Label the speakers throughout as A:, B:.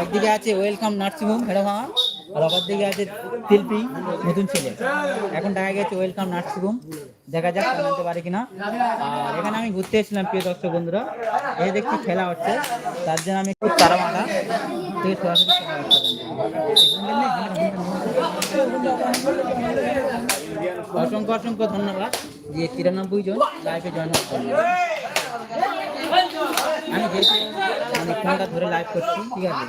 A: একদিকে আছে welcome nursing home হেড়াভাঙা আর অপর দিকে আছে তিলপি নতুন ছেলে। এখন দেখা গেছে ওয়েলকাম নার্সিংহোম দেখা যাক জানতে পারে কিনা। আর এখানে আমি ঘুরতে এসেছিলাম, প্রিয় দর্শক বন্ধুরা। এই দেখছি খেলা হচ্ছে, তার জন্য আমি খুব তারা মাথা অসংখ্য অসংখ্য ধন্যবাদ, যে তিরানব্বই জন লাইভে জয়েন করছেন আমি যেহেতু মানে ফোনটা ধরে লাইভ করছি ঠিক আছে?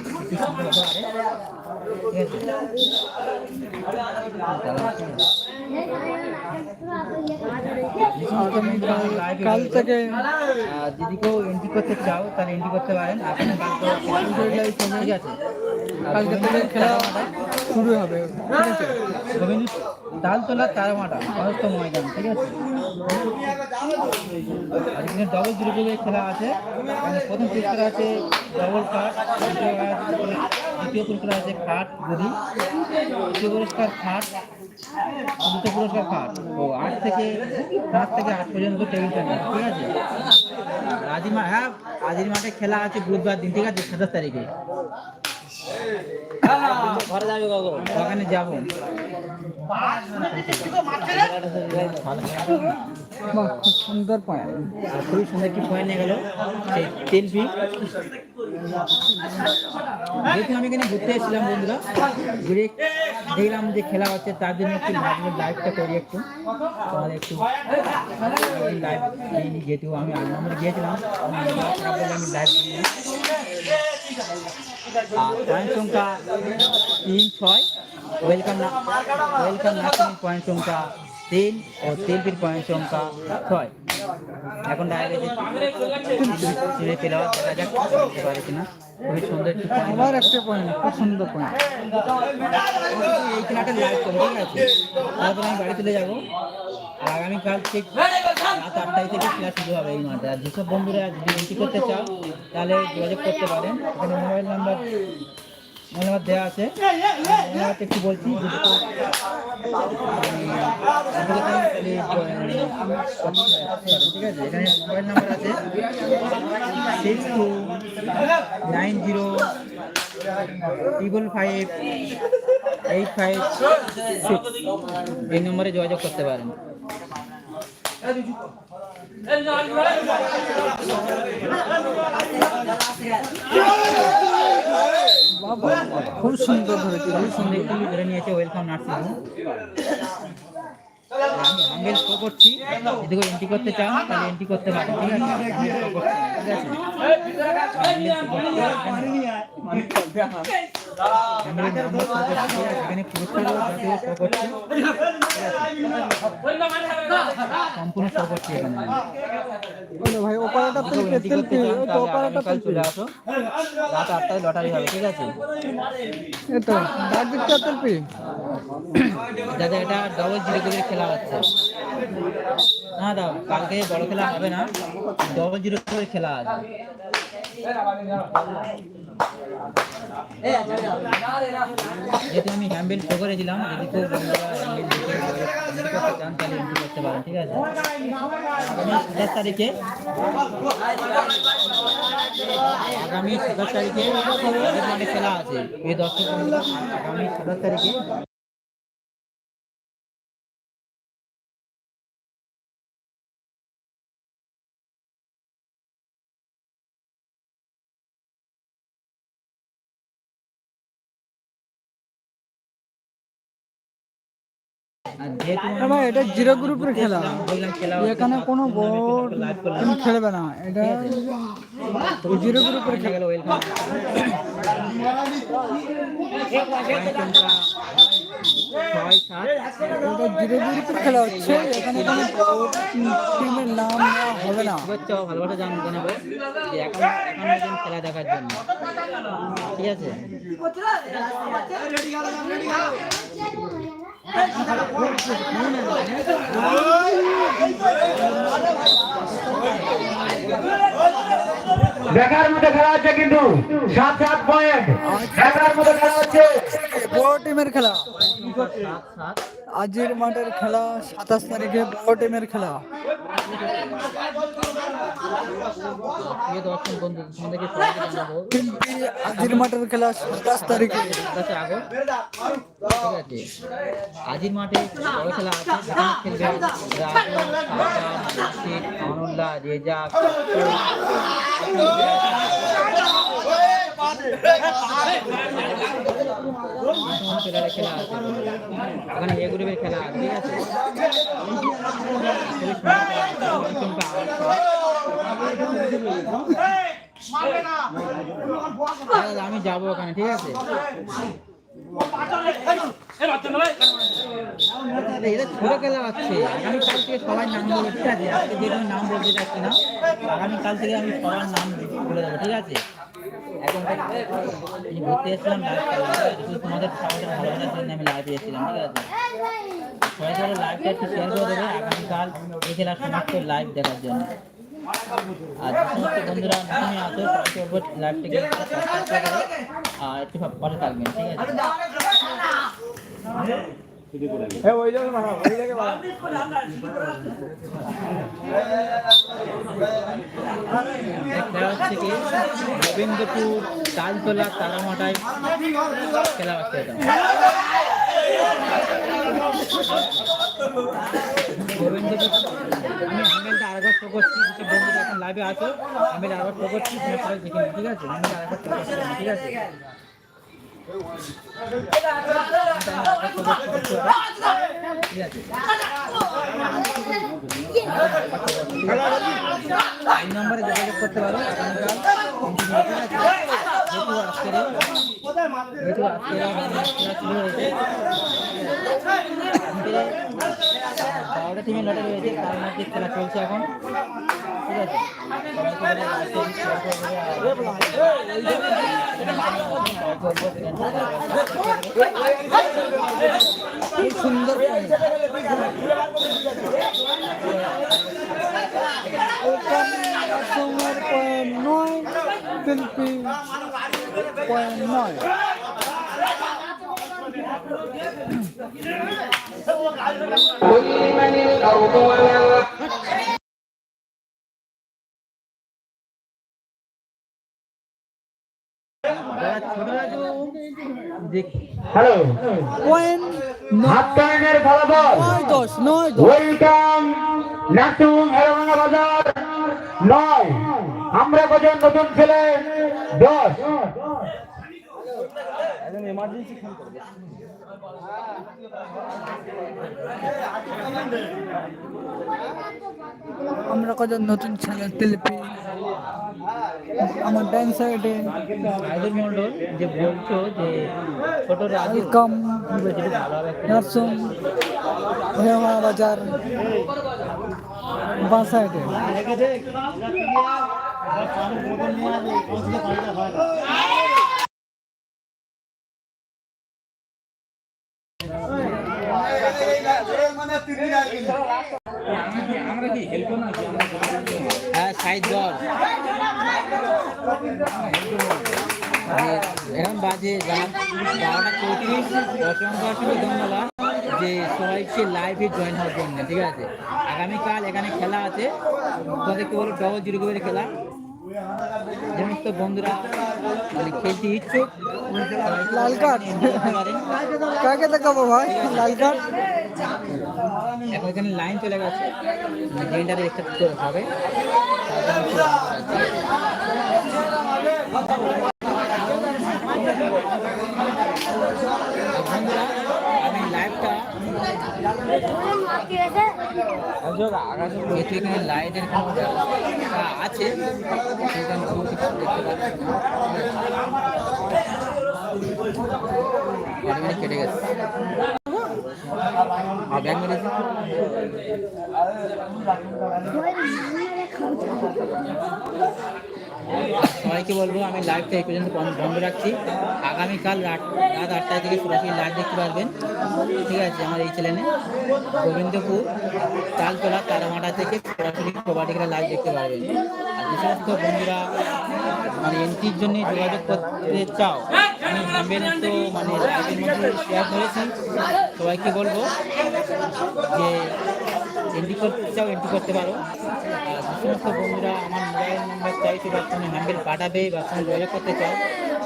B: কাল থেকে
A: দিদিকেও এন্ট্রি করতে চাও তাহলে এন্ট্রি করতে পারেন। আপনি ঠিক আছে
B: কালকে থেকে খেলা শুরু হবে
A: গোবিন্দ তালতলা তারামাটা সমস্ত ময়দান ঠিক আছে? আর এখানে ডবল জিরো করে খেলা আছে। প্রথম পুরস্কার আছে ডবল কাঠ দ্বিতীয় পুরস্কার আছে খাট গদি তৃতীয় পুরস্কার খাট দ্বিতীয় পুরস্কার খাট ও আট থেকে পাঁচ থেকে আট পর্যন্ত টেবিল টেনিস ঠিক আছে? আজির মা হ্যাঁ আজির মাঠে খেলা আছে বুধবার দিন ঠিক আছে? সাতাশ তারিখে। ওখানে যাব।
B: বাহ খুব সুন্দর পয়েন্ট
A: খুবই সুন্দর একটি পয়েন্ট গেল সেই তেলপি যেহেতু আমি এখানে ঘুরতে এসেছিলাম বন্ধুরা ঘুরে দেখলাম যে খেলা হচ্ছে তার জন্য একটু লাইভটা করি একটু তোমাদের একটু লাইভ যেহেতু আমি আট গিয়েছিলাম আমি লাইভ পয়েন্ট সংখ্যা তিন ছয়। না ওয়েলকাম নার্সিং পয়েন্ট সংখ্যা তিন ও তিনটির পয়েন্ট সংখ্যা ছয়। এখন ডায়াবেটিস ছেড়ে পেলাম দেখা যাক করতে পারে কিনা। খুবই সুন্দর একটি পয়েন্ট
B: আবার একটা পয়েন্ট খুব সুন্দর পয়েন্ট
A: এই লাইভ করব ঠিক আছে? তারপর আমি বাড়ি চলে যাব। আর আগামীকাল ঠিক রাত আটটায় থেকে খেলা শুরু হবে এই মাঠে। আর যেসব বন্ধুরা যদি এন্ট্রি করতে চাও তাহলে যোগাযোগ করতে পারেন। এখানে মোবাইল নাম্বার নাম্বার দেওয়া আছে নাম্বারটা একটু বলছি ঠিক আছে এখানে মোবাইল নাম্বার আছে six two nine zero triple five eight five six এই নম্বরে যোগাযোগ করতে পারেন
B: খুব সুন্দর ধরেছে,
A: খুব সুন্দর একটি ধরে নিয়েছে ওয়েলকাম নার্সিং আমি শো করছি। যদি কেউ এন্ট্রি করতে চান তাহলে এন্ট্রি করতে পারেন ঠিক আছে? এখানে আছে? সম্পূর্ণ শো করছি এখানে।
B: ভাই
A: যদি কেউ
B: তেলপি
A: এন্ট্রি
B: ওই তো
A: আগামীকাল
B: তেলপি
A: চলে আসো রাত আটটায় লটারি হবে ঠিক আছে?
B: এটা ডাক দিকটা তেলপি
A: দাদা এটা ডবল জিরো করে খেলা হচ্ছে। না দাও কালকে বড় খেলা হবে না। ডবল জিরো করে খেলা আছে। যেহেতু আমি হ্যাম্বেল শো করেছিলাম, যদি কেউ করতে ঠিক আছে? সাতাশ তারিখে, আগামী সাতাশ তারিখে খেলা আছে, এই দর্শক আগামী সাতাশ তারিখে
B: ভাই এটা জিরো গ্রুপের খেলা
A: খেলা
B: এখানে কোনো বোর্ড তুমি খেলবে না এটা জিরো গ্রুপের
A: হয়ে গেল
B: এটা জিরো গ্রুপের খেলা হচ্ছে এখানে কোনো টিমের নাম হবে না
A: ভালোবাসা জানাতে নেব যে এখন এখন খেলা দেখার জন্য ঠিক আছে
C: দেখার মধ্যে খেলা হচ্ছে কিন্তু সাত সাত পয়েন্ট দেখার মধ্যে খেলা হচ্ছে।
B: বড় টিমের খেলা।
A: সাত সাত
B: আজকের মাঠের খেলা, সাতাশ তারিখে বড় টিমের খেলা।
A: প্রিয় দর্শক বন্ধু তোমাদেরকে সবাইকে জানাব
B: শিল্পী আজির মাঠের খেলা, সাতাশ তারিখে।
A: সাতাশে আগস্ট ঠিক আছে আজির মাঠে বড় খেলা আছে, সেখানে খেলবে রাজু খেলা আছে এ খেলা আছে আছে আছে। আমি যাব ওখানে ঠিক আছে খেলা হচ্ছে আগামীকাল থেকে সবার নাম বলে ঠিক আছে আজকে নাম বলতে না আগামীকাল থেকে আমি সবার নাম বলে দেবো ঠিক আছে তোমাদের সবাই ভালোবাসার জন্য আমি লাইভে এসেছিলাম ঠিক আছে? সবাই সবাই আগামীকাল এই খেলার সমস্ত দেখার জন্য। আর বন্ধুরা নতুন সবাইকে আর একটু পাশে থাকবেন, ঠিক আছে? খেলা হচ্ছে কি গোবিন্দপুর তালতলা তারামাটায় খেলা হচ্ছে এটা গোবিন্দপুর আমি হ্যান্ডেলটা আরেকবার শো করছি বন্ধুরা এখন লাইভে আছো আমি আরেকবার শো করছি ঠিক আছে? আমি আরেকবার শো করছি ঠিক আছে? এই নম্বরে যোগাযোগ করতে পারো। আজকের হয়েছে বারোটা টিমের লটারি হয়েছে তার মধ্যে খেলা চলছে এখন ঠিক আছে
B: কি সুন্দর নয় শিল্পী
C: হ্যালো
B: পয়েন্ট
C: হাতকানের ফলাফল।
B: নয় দশ নয়
C: ওয়েলকাম নাটুম হেলভাঙ্গা নয়। আমরা কজন নতুন ছেলে দশ
B: আমরা কজন নতুন ছেলে শিল্পী আমার ডান সাইডে
A: রাজু মন্ডল যে বলছো যে ছোট রাজু
B: ওয়েলকাম
A: কি বলছে একটু ভালো হবে একটু।
B: নার্সুম হেমা বাজার বাঁ সাইডে
A: হ্যাঁ সাইড দর বাজে বারোটা চৌত্রিশ। অসংখ্য অসংখ্য ধন্যবাদ। যে সবাইকে লাইভে জয়েন হওয়ার জন্য ঠিক আছে? আগামীকাল এখানে খেলা আছে তোমাদেরকে বলো ডবল জিরো করে খেলা? সমস্ত বন্ধুরা মানে খেলতে ইচ্ছুক।
B: লাল কার্ড। কাকে দেখাবো ভাই? লাল কার্ড?
A: এখন এখানে লাইন চলে গেছে একটা হবে বন্ধুরা আমি লাইভটা যেহেতু এখানে লাইটের আছে? কেটে আমি সবাইকে বলব, আমি লাইভটা এই পর্যন্ত বন্ধ রাখছি। আগামীকাল রাত রাত আটটায় থেকে সরাসরি লাইভ দেখতে পারবেন। ঠিক আছে, আমার এই চ্যানেলে। গোবিন্দপুর, তালতলা, তারামাটা থেকে সরাসরি খেলা লাইভ দেখতে পারবেন। আর যে সমস্ত বন্ধুরা মানে এন্ট্রির জন্য যোগাযোগ করতে চাও আমি নাম্বার তো মানে শেয়ার করেছি। সবাইকে বলব যে এন্ট্রি করতে চাও এন্ট্রি করতে পারো। সমস্ত বন্ধুরা আমার মোবাইল নাম্বার চাইছে বা তুমি হ্যান্ডেল পাঠাবে বা তুমি যোগাযোগ করতে চাও,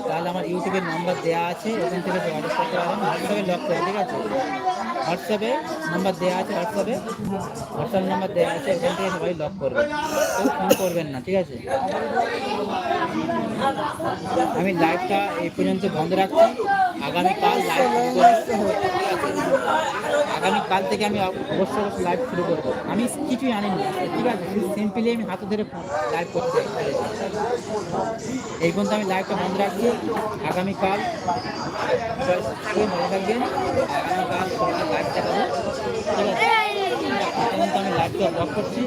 A: তাহলে আমার ইউটিউবের নাম্বার দেওয়া আছে, ওখান থেকে যোগাযোগ করতে পারো। হোয়াটসঅ্যাপে লক করে ঠিক আছে? হোয়াটসঅ্যাপে নাম্বার দেওয়া আছে হোয়াটসঅ্যাপে। হোয়াটসঅ্যাপ নাম্বার দেওয়া আছে ওখান থেকে সবাই লক করবে। কেউ ফোন করবেন না, ঠিক আছে? আমি লাইভটা এই পর্যন্ত বন্ধ রাখছি। আগামীকাল লাইভ ঠিক করব। আগামীকাল থেকে আমি অবশ্যই অবশ্যই লাইভ শুরু করব। আমি কিছুই আনিনি। ঠিক আছে? শুধু সিম্পলি আমি হাতে ধরে লাইভ করতে এই পর্যন্ত আমি লাইভটা বন্ধ রাখছি। আগামীকাল ভালো থাকবেন। আগামীকাল সবাই লাইভ দেখাবো। ঠিক আছে? আমি লাইভটা ব্লক করছি।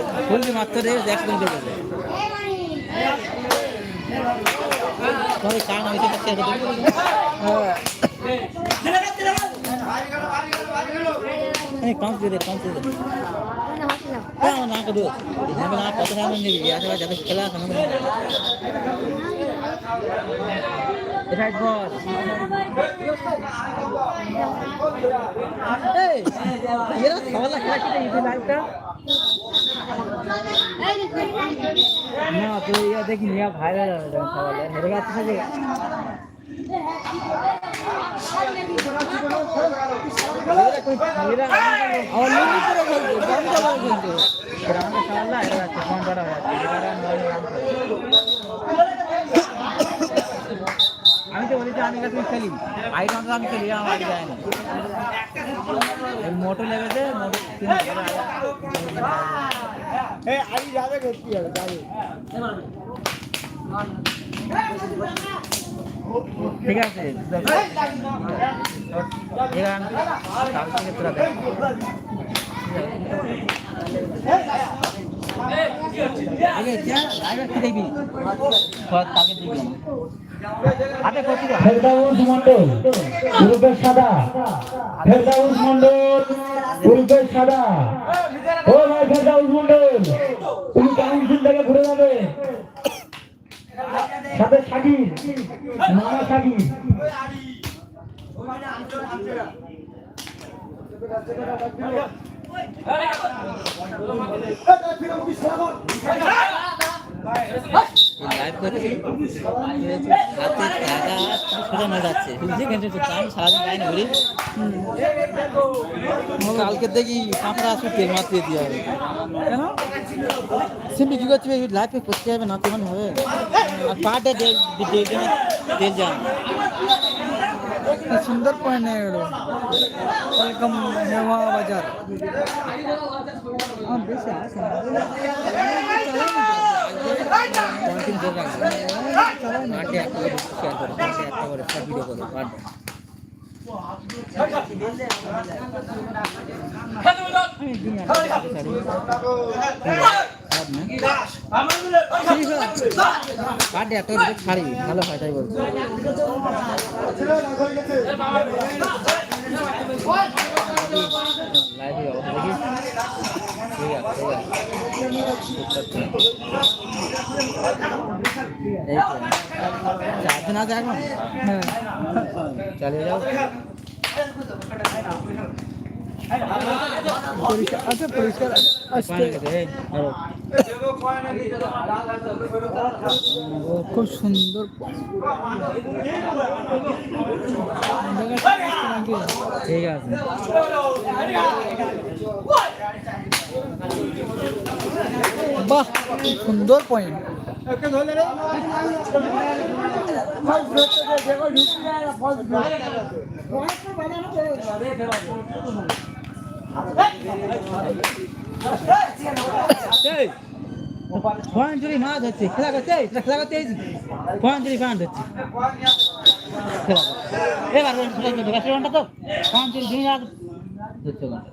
C: সারি মাঠের মধ্যে চলে
A: মাত্র রে দেখ কোন তবে কারণ হয়েছে কাছে
B: হ্যাঁ
A: কাউন্ট দিয়ে দে কাউন্ট দিয়ে দে। হ্যাঁ না কদু আমি না কত টাকা নিবি? লাইভটা না তো ইয়া দেখি নিয়া ভাইরাল হবে খাওয়ালে হেরে গেছে যে
B: আমার লুঙ্গি
A: আমি তো বলেছি আমি কাছে খেলি। আই রাউন্ড আমি খেলি আমার আগে যায় না। মোটো লেগেছে মোটো
B: এই আই যাবে করতে হবে যাবে।
A: ঠিক আছে এগান কাল থেকে তোরা দেখ। ঠিক আছে দেখবি।
C: ফেরদাউস মন্ডল রূপের সাদা। ফেরদাউস মন্ডল রূপের সাদা। ও ভাই, ফেরদাউস মন্ডল তুমি কাউন্সিল থেকে ঘুরে যাবে। সাথে সাকিব মামা সাকিব
A: লাইভ করছি হাতে টাকা সোজা না যাচ্ছে বুঝলি কেন আমি সারাদিন যাই না বুঝলি কালকে দেখি কাঁকড়া আসবে তেল মাত্রে দিয়ে হবে। কেন? সিম্পলি কি করছে? লাইফে করতে হবে না তো মানে হবে। আর পাটে তেল তেল যান
B: কি সুন্দর পয়েন্ট হয়ে গেল ওয়েলকাম হেওয়া বাজার। আমার বেশি আসে না।
A: কন্টিন তেল রাখবে পাটে একটা করে শেয়ার করো পাটে একটা ছাড়ি ভালো হয় তাই বলছি চারজন আছে এখন
B: হ্যাঁ
A: চালিয়ে যাও
B: পরিষ্কার আছে পরিষ্কার
A: ধরো।
B: খুব সুন্দর
A: ঠিক আছে
B: বাহ সুন্দর পয়েন্ট
A: পয়েন্টুরি মাছ হচ্ছে খেলা করতে খেলা করতে পয়েন্টুরি পয়েন্ট হচ্ছে এবার রেস্টুরেন্টটা তো পয়েন্টুরি দুই হাজার ওখানে।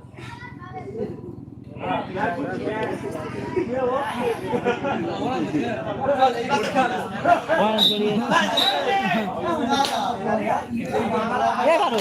A: পয়েন্টুরি এগারো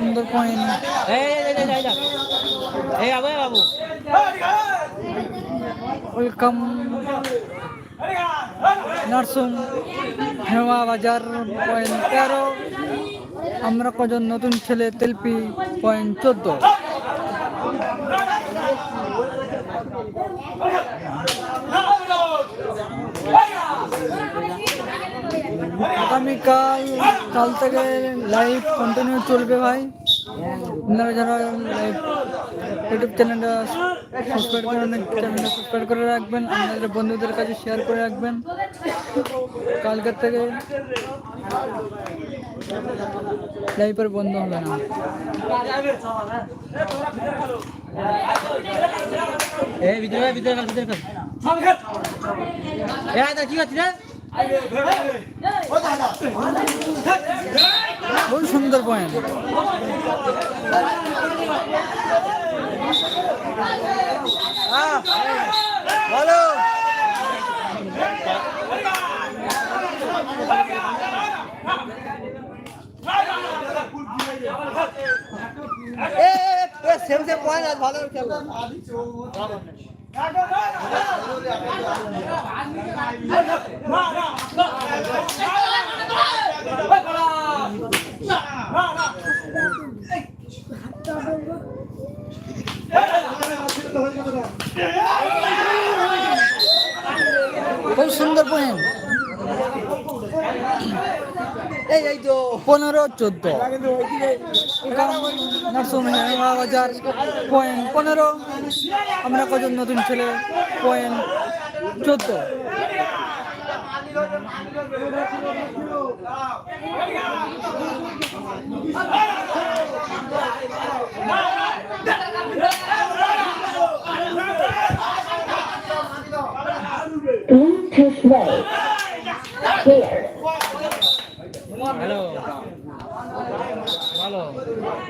B: সুন্দর পয়েন্ট
A: এই এই বাবু
B: ওয়েলকাম নার্সুম হেমা বাজার পয়েন্ট তেরো আমরা কজন নতুন ছেলে তেলপি পয়েন্ট চোদ্দ। আগামীকাল, কাল থেকে লাইভ কন্টিনিউ চলবে ভাই। আপনারা যারা লাইভ ইউটিউব চ্যানেলটা সাবস্ক্রাইব করে চ্যানেলটা সাবস্ক্রাইব করে রাখবেন আপনাদের বন্ধুদের কাছে শেয়ার করে রাখবেন। কালকের থেকে লাইভ আর বন্ধ হবে না।
A: এই ভিতরে ভিতরে কাল ভিতরে কাল এই আয়, কি করছিস রে?
B: খুব সুন্দর পয়েন্ট
A: বলো সেম সেম পয়েন্ট আজ ভালো। খেলো
B: খুব সুন্দর পয়েন্ট।
A: এই এই তো।
B: পনেরো চোদ্দ। হেমা পয়েন্ট পনেরো। আমরা কজন নতুন ছেলে? পয়েন্ট চোদ্দ
D: Bluetooth mode. Here.
A: হ্যালো ভালো এই যে গান দেখুন
B: পয়েন্ট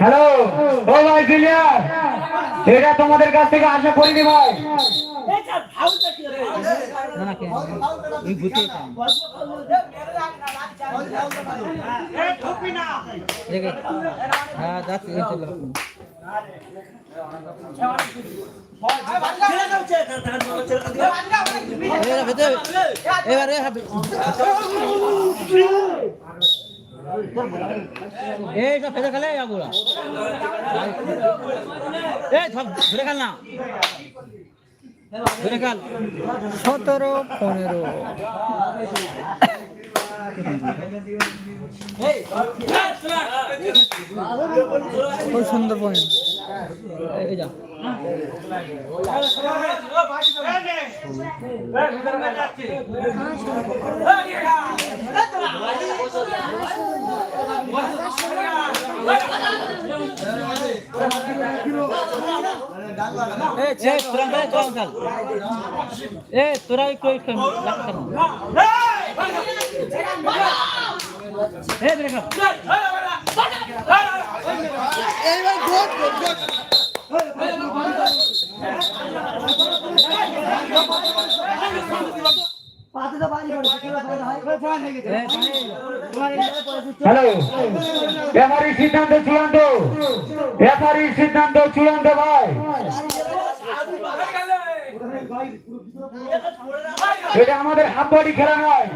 C: হ্যালো ও ভাই ক্লিয়ার এটা তোমাদের কাছ থেকে আশা করিনি ভাই
A: হ্যাঁ এবার এই সব ফেলে খেলে এই সব ধরে খেল না ধরে খেল
B: সতেরো পনেরো খুব সুন্দর পয়েন্ট
A: এ তোরা একটু একটু লাগছে না এ দেখো
C: হ্যালো রেফারির সিদ্ধান্ত চূড়ান্ত রেফারির সিদ্ধান্ত চূড়ান্ত ভাই এটা আমাদের হাফ বডি খেলা নয়।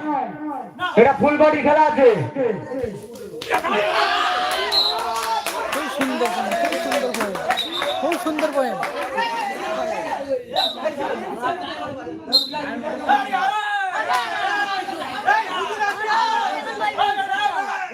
C: এটা ফুল বডি খেলা আছে।
B: সুন্দর খুব সুন্দর পয়েন্ট খুব সুন্দর পয়েন্ট
A: এই তোরা রাখিস রে এই বাবু রাখিস রে রাখিস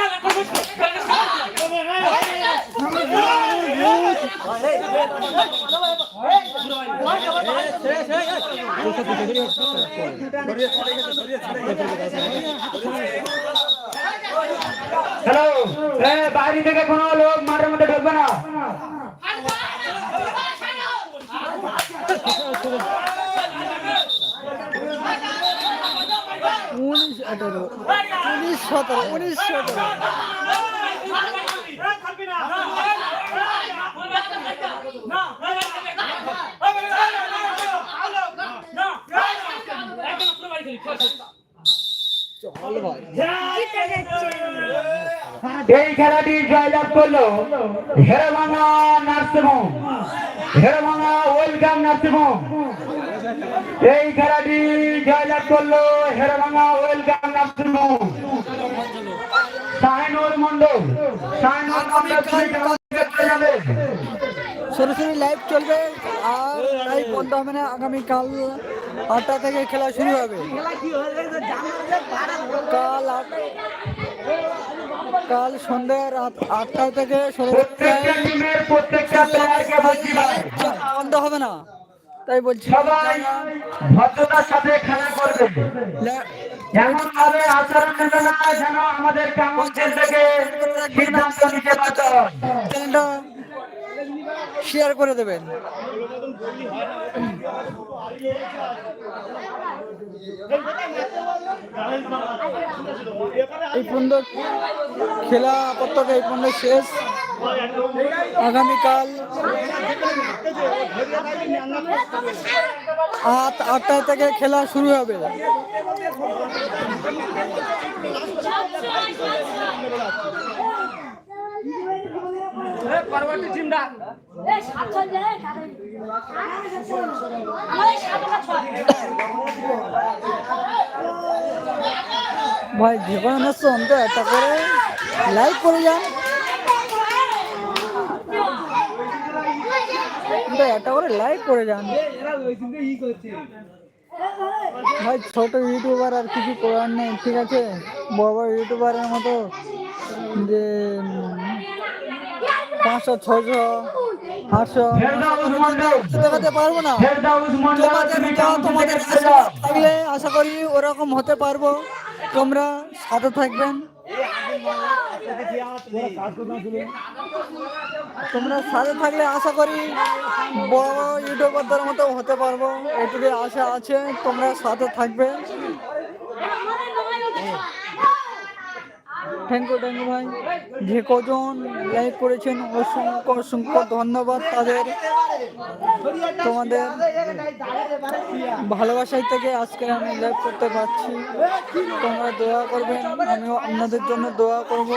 C: হ্যালো বাইরে থেকে কোনো লোক মাঠের মধ্যে ঢুকবে না
B: উনিশ আঠারো, উনিশ সতেরো উনিশ সতেরো।
C: এই খেলাটি জয়লাভ করল Herbhanga nursing home. Herbhanga welcome nursing home. এই খেলাটি জয়লাভ করল Herbhanga welcome nursing home Shahinur Mondal Shahinur Mondal?
B: সরাসরি লাইভ চলবে আর লাইভ বন্ধ হবে না আগামীকাল আটটা থেকে খেলা শুরু হবে। কাল কাল সন্ধ্যা রাত আটটা থেকে বন্ধ হবে না। তাই বলছি
C: সবাই ভদ্রতার সাথে খেলা করবে। এমন ভাবে আচরণ নেবে না যেন আমাদের কাউন্সিল থেকে সিদ্ধান্ত নিতে
B: পারত। শেয়ার করে দেবেন। এই পর্যন্ত খেলা আপাতত এই পর্যন্ত শেষ। আগামীকাল আট আটটা থেকে খেলা শুরু হবে। ভাই ম্যাচ অন্তত একটা করে লাইক করে যান। একটা করে লাইক করে যান। ভাই ছোট ইউটিউবার আর কিছু করার নেই ঠিক আছে? বড় বড় ইউটিউবারের মতো যে পাঁচশো ছশো আটশো। দেখাতে পারব না। তোমাদের
C: তুমি
B: তোমাদের থাকলে আশা করি ওরকম হতে পারব। তোমরা সাথে থাকবেন। তোমরা সাথে থাকলে আশা করি বড় বড় ইউটিউবারদের মতো হতে পারব। এটুকু আশা আছে। তোমরা সাথে থাকবে। থ্যাংক ইউ ইউ ভাই। যে কজন লাইক করেছেন, অসংখ্য অসংখ্য ধন্যবাদ তাদের। তোমাদের ভালোবাসায় থেকে আজকে আমি লাইভ করতে পারছি। তোমরা দোয়া করবেন, আমিও আপনাদের জন্য দোয়া করব।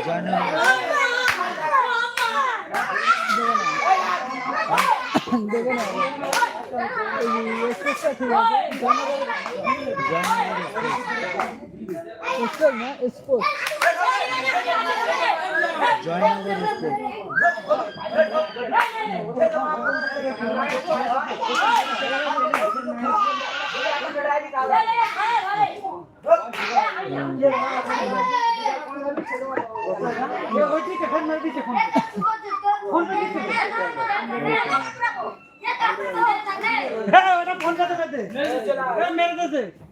B: জয়নগর এক্সপ্রেস দেখো না এই এক্সপ্রেসটা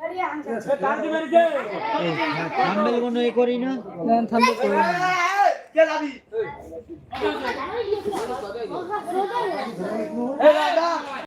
B: ঠিক আছে জয়নগর এক্সপ্রেস না এক্সপোর্ট জয়নগর এক্সপোর্ট থামবে করে
E: দাদা।